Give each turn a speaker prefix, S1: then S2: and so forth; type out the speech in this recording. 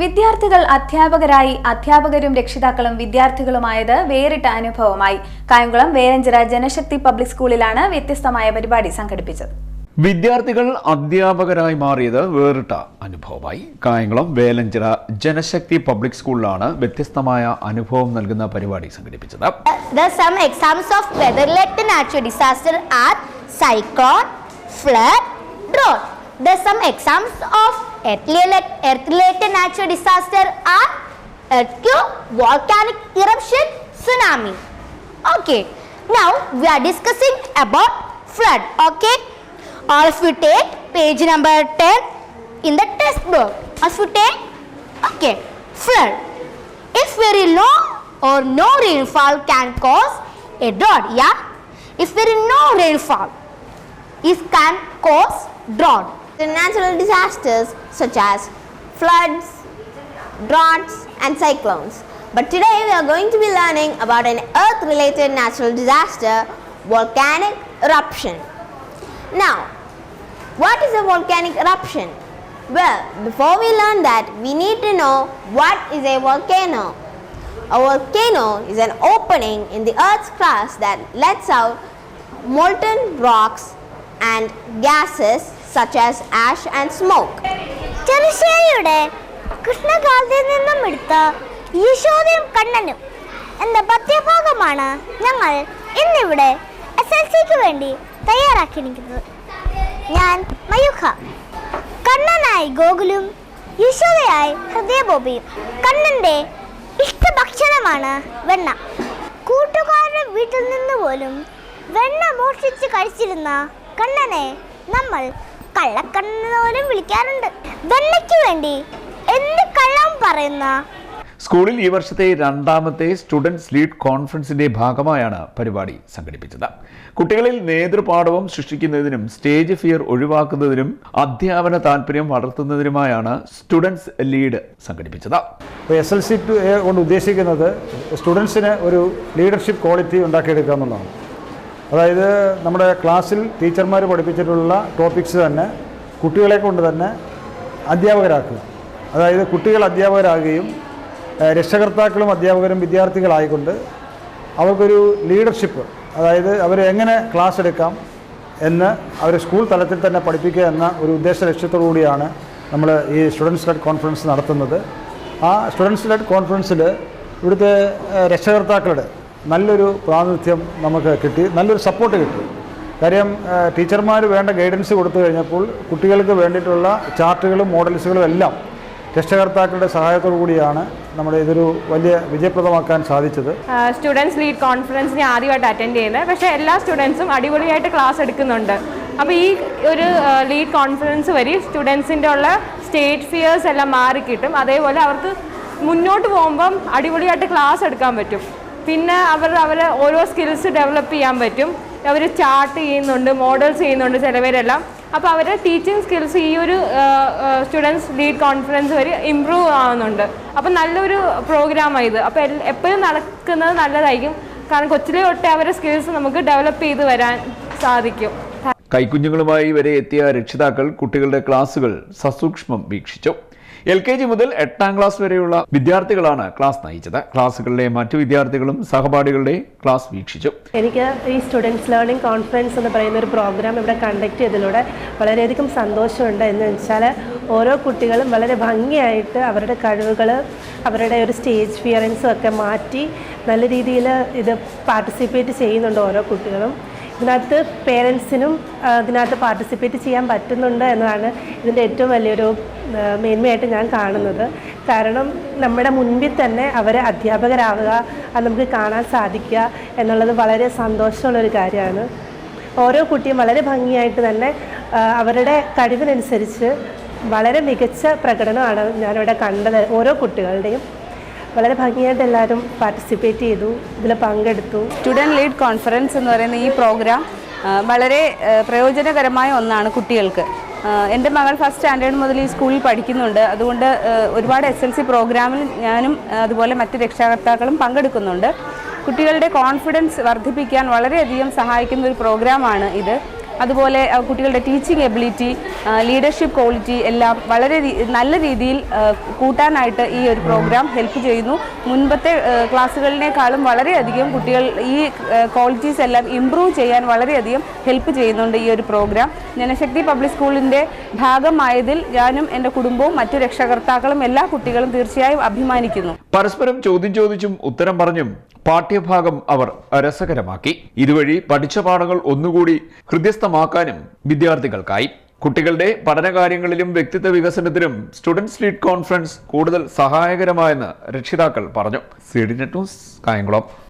S1: വിദ്യാർത്ഥികൾ അധ്യാപകരായി അധ്യാപകരും രക്ഷിതാക്കളും വിദ്യാർത്ഥികളുമായത് വേറിട്ട അനുഭവമായി. കായംകുളം വേലഞ്ചിറ ജനശക്തി പബ്ലിക് സ്കൂളിലാണ് വ്യത്യസ്തമായ പരിപാടി സംഘടിപ്പിച്ചത്.
S2: വിദ്യാർത്ഥികൾ അധ്യാപകരായി മാറിയത് വേറിട്ട അനുഭവമായി. കായംകുളം വേലഞ്ചിറ ജനശക്തി പബ്ലിക് സ്കൂളിലാണ് വ്യത്യസ്തമായ അനുഭവം നൽകുന്ന പരിപാടി സംഘടിപ്പിച്ചത്.
S3: The some examples of weather-related natural disaster are cyclone, flood, drought. The some examples of earth-related natural disaster are earthquake, uh, volcanic eruption, tsunami. Okay. Now we are discussing about flood. Okay. All of you take page number 10 in the textbook. All of you take. Okay. Flood. If very low or no rainfall can cause a drought, yeah? If there is no rainfall, it can cause drought. The natural disasters such as floods, droughts and cyclones. But today we are going to be learning about an earth-related natural disaster, volcanic eruption. Now, what is a volcanic eruption? Well, before we learn that, we need to know what is a volcano. A volcano is an opening in the earth's crust that lets out molten rocks and gases such as ash and smoke. ചെറുശ്ശേരിയുടെ കൃഷ്ണകാലത്തിൽ നിന്നും എടുത്ത യശോദയും കണ്ണനും എന്ന പദ്യഭാഗമാണ് ഞങ്ങൾ ഇന്നിവിടെ S L സിക്ക് വേണ്ടി തയ്യാറാക്കിയിരിക്കുന്നത്. ഞാൻ മയൂഖ. കണ്ണനായി ഗോകുലും യശോദയായി ഹൃദയബോബിയും കണ്ണന്റെ ഇഷ്ടഭക്ഷണമാണ് വെണ്ണ. കൂട്ടുകാരുടെ വീട്ടിൽ നിന്ന് പോലും വെണ്ണ മോഷ്ടിച്ച് കഴിച്ചിരുന്ന കണ്ണനെ നമ്മൾ കള്ളക്കണ്ണൻ പോലും വിളിക്കാറുണ്ട്. വെണ്ണയ്ക്ക് വേണ്ടി എന്ത് കള്ളം പറയുന്ന?
S2: സ്കൂളിൽ ഈ വർഷത്തെ രണ്ടാമത്തെ സ്റ്റുഡൻസ് ലീഡ് കോൺഫറൻസിന്റെ ഭാഗമായാണ് പരിപാടി സംഘടിപ്പിച്ചത്. കുട്ടികളിൽ നേതൃപാഠവും സൃഷ്ടിക്കുന്നതിനും സ്റ്റേജ് ഫിയർ ഒഴിവാക്കുന്നതിനും അധ്യാപന താല്പര്യം വളർത്തുന്നതിനുമായാണ് സ്റ്റുഡൻസ് ലീഡ് സംഘടിപ്പിച്ചത്.
S4: എസ് എൽ സി കൊണ്ട് ഉദ്ദേശിക്കുന്നത് സ്റ്റുഡൻസിന് ഒരു ലീഡർഷിപ്പ് ക്വാളിറ്റി ഉണ്ടാക്കിയെടുക്കുക എന്നുള്ളതാണ്. അതായത് നമ്മുടെ ക്ലാസ്സിൽ ടീച്ചർമാർ പഠിപ്പിച്ചിട്ടുള്ള ടോപ്പിക്സ് തന്നെ കുട്ടികളെ കൊണ്ട് തന്നെ അധ്യാപകരാക്കുക. അതായത് കുട്ടികൾ അധ്യാപകരാകുകയും രക്ഷകർത്താക്കളും അധ്യാപകരും വിദ്യാർത്ഥികളായിക്കൊണ്ട് അവർക്കൊരു ലീഡർഷിപ്പ് അതായത് അവർ എങ്ങനെ ക്ലാസ് എടുക്കാം എന്ന് അവർ സ്കൂൾ തലത്തിൽ തന്നെ പഠിപ്പിക്കുക എന്ന ഒരു ഉദ്ദേശ ലക്ഷ്യത്തോടു കൂടിയാണ് നമ്മൾ ഈ സ്റ്റുഡൻസ് ലെഡ് കോൺഫറൻസ് നടത്തുന്നത്. ആ സ്റ്റുഡൻസ് ലെഡ് കോൺഫറൻസിൽ ഇവിടുത്തെ രക്ഷകർത്താക്കളുടെ നല്ലൊരു പ്രാതിനിധ്യം നമുക്ക് കിട്ടി നല്ലൊരു സപ്പോർട്ട് കിട്ടി. കാര്യം ടീച്ചർമാർ വേണ്ട ഗൈഡൻസ് കൊടുത്തു കഴിഞ്ഞപ്പോൾ കുട്ടികൾക്ക് വേണ്ടിയിട്ടുള്ള ചാർട്ടുകളും മോഡൽസുകളും എല്ലാം രക്ഷകർത്താക്കളുടെ സഹായത്തോടു കൂടിയാണ് നമ്മുടെ ഇതൊരു വലിയ വിജയപ്രദമാക്കാൻ സാധിച്ചത്.
S5: സ്റ്റുഡൻസ് ലീഡ് കോൺഫറൻസിനെ ആദ്യമായിട്ട് അറ്റൻഡ് ചെയ്യുന്നത്. പക്ഷേ എല്ലാ സ്റ്റുഡൻസും അടിപൊളിയായിട്ട് ക്ലാസ് എടുക്കുന്നുണ്ട്. അപ്പോൾ ഈ ഒരു ലീഡ് കോൺഫറൻസ് വഴി സ്റ്റുഡൻസിന്റെ ഉള്ള സ്റ്റേറ്റ് ഫിയേഴ്സ് എല്ലാം മാറിക്കിട്ടും. അതേപോലെ അവർക്ക് മുന്നോട്ട് പോകുമ്പം അടിപൊളിയായിട്ട് ക്ലാസ് എടുക്കാൻ പറ്റും. പിന്നെ അവർ അവരെ ഓരോ സ്കിൽസ് ഡെവലപ്പ് ചെയ്യാൻ പറ്റും. അവർ ചാർട്ട് ചെയ്യുന്നുണ്ട് മോഡൽസ് ചെയ്യുന്നുണ്ട് ചിലവരെല്ലാം അപ്പോൾ അവരുടെ ടീച്ചിങ് സ്കിൽസ് ഈ ഒരു സ്റ്റുഡൻസ് ലീഡ് കോൺഫിഡൻസ് വരെ ഇമ്പ്രൂവ് ആവുന്നുണ്ട്. അപ്പോൾ നല്ലൊരു പ്രോഗ്രാമാണ് ഇത്. അപ്പോൾ എപ്പോഴും നടക്കുന്നത് നല്ലതായിരിക്കും. കാരണം കൊച്ചിലെ തൊട്ടേ അവരുടെ സ്കിൽസ് നമുക്ക് ഡെവലപ്പ് ചെയ്ത് വരാൻ സാധിക്കും.
S2: കൈക്കുഞ്ഞുങ്ങളുമായി വരെ എത്തിയ രക്ഷിതാക്കൾ കുട്ടികളുടെ ക്ലാസുകൾ സസൂക്ഷ്മം വീക്ഷിച്ചു. എൽ കെ ജി മുതൽ എട്ടാം ക്ലാസ് വരെയുള്ള വിദ്യാർത്ഥികളാണ് ക്ലാസ് നയിച്ചത്. ക്ലാസ്സുകളിലെ മറ്റു വിദ്യാർത്ഥികളും സഹപാഠികളുടെ ക്ലാസ് വീക്ഷിച്ചു.
S6: എനിക്ക് ഈ സ്റ്റുഡൻസ് ലേണിംഗ് കോൺഫറൻസ് എന്ന് പറയുന്ന ഒരു പ്രോഗ്രാം ഇവിടെ കണ്ടക്ട് ചെയ്തതിലൂടെ വളരെയധികം സന്തോഷമുണ്ട്. എന്ന് വെച്ചാൽ ഓരോ കുട്ടികളും വളരെ ഭംഗിയായിട്ട് അവരുടെ കഴിവുകൾ അവരുടെ ഒരു സ്റ്റേജ് ഫിയറൻസും ഒക്കെ മാറ്റി നല്ല രീതിയിൽ ഇത് പാർട്ടിസിപ്പേറ്റ് ചെയ്യുന്നുണ്ട് ഓരോ കുട്ടികളും. ഇതിനകത്ത് പേരൻസിനും ഇതിനകത്ത് പാർട്ടിസിപ്പേറ്റ് ചെയ്യാൻ പറ്റുന്നുണ്ട് എന്നതാണ് ഇതിന്റെ ഏറ്റവും വലിയൊരു മേന്മയായിട്ട് ഞാൻ കാണുന്നത്. കാരണം നമ്മുടെ മുൻപിൽ തന്നെ അവർ അധ്യാപകരാവുക അത് നമുക്ക് കാണാൻ സാധിക്കുക എന്നുള്ളത് വളരെ സന്തോഷമുള്ളൊരു കാര്യമാണ്. ഓരോ കുട്ടിയും വളരെ ഭംഗിയായിട്ട് തന്നെ അവരുടെ കഴിവിനനുസരിച്ച് വളരെ മികച്ച പ്രകടനമാണ് ഞാനിവിടെ കണ്ടത്. ഓരോ കുട്ടികളുടെയും വളരെ ഭംഗിയായിട്ട് എല്ലാവരും പാർട്ടിസിപ്പേറ്റ് ചെയ്തു ഇതിൽ പങ്കെടുത്തു.
S7: സ്റ്റുഡന്റ് ലീഡ് കോൺഫറൻസ് എന്ന് പറയുന്ന ഈ പ്രോഗ്രാം വളരെ പ്രയോജനകരമായ ഒന്നാണ് കുട്ടികൾക്ക്. എന്റെ മകൾ ഫസ്റ്റ് സ്റ്റാൻഡേർഡ് മുതൽ ഈ സ്കൂളിൽ പഠിക്കുന്നുണ്ട്. അതുകൊണ്ട് ഒരുപാട് എസ് എൽ സി പ്രോഗ്രാമിൽ ഞാനും അതുപോലെ മറ്റ് രക്ഷാകർത്താക്കളും പങ്കെടുക്കുന്നുണ്ട്. കുട്ടികളുടെ കോൺഫിഡൻസ് വർദ്ധിപ്പിക്കാൻ വളരെയധികം സഹായിക്കുന്ന ഒരു പ്രോഗ്രാമാണ് ഇത്. അതുപോലെ കുട്ടികളുടെ ടീച്ചിങ് എബിലിറ്റി ലീഡർഷിപ്പ് ക്വാളിറ്റി എല്ലാം വളരെ നല്ല രീതിയിൽ കൂട്ടാനായിട്ട് ഈ ഒരു പ്രോഗ്രാം ഹെൽപ്പ് ചെയ്യുന്നു. മുൻപത്തെ ക്ലാസ്സുകളിനേക്കാളും വളരെയധികം കുട്ടികൾ ഈ ക്വാളിറ്റീസ് എല്ലാം ഇമ്പ്രൂവ് ചെയ്യാൻ വളരെയധികം ഹെൽപ്പ് ചെയ്യുന്നുണ്ട് ഈ ഒരു പ്രോഗ്രാം ജനശക്തി പബ്ലിക് സ്കൂളിന്റെ ഭാഗമായതിൽ ഞാനും എന്റെ കുടുംബവും മറ്റു രക്ഷകർത്താക്കളും എല്ലാ കുട്ടികളും തീർച്ചയായും അഭിമാനിക്കുന്നു.
S2: പരസ്പരം ചോദ്യം ചോദിച്ചും ഉത്തരം പറഞ്ഞും പാഠ്യഭാഗം അവർ രസകരമാക്കി. ഇതുവഴി പഠിച്ച പാഠങ്ങൾ ഒന്നുകൂടി ഹൃദ്യസ്ഥമാക്കാനും വിദ്യാർത്ഥികൾക്കായി. കുട്ടികളുടെ പഠനകാര്യങ്ങളിലും വ്യക്തിത്വ വികസനത്തിലും സ്റ്റുഡൻസ് ലീഡ് കോൺഫറൻസ് കൂടുതൽ സഹായകരമായെന്ന് രക്ഷിതാക്കൾ പറഞ്ഞു. C news Kayamkulam.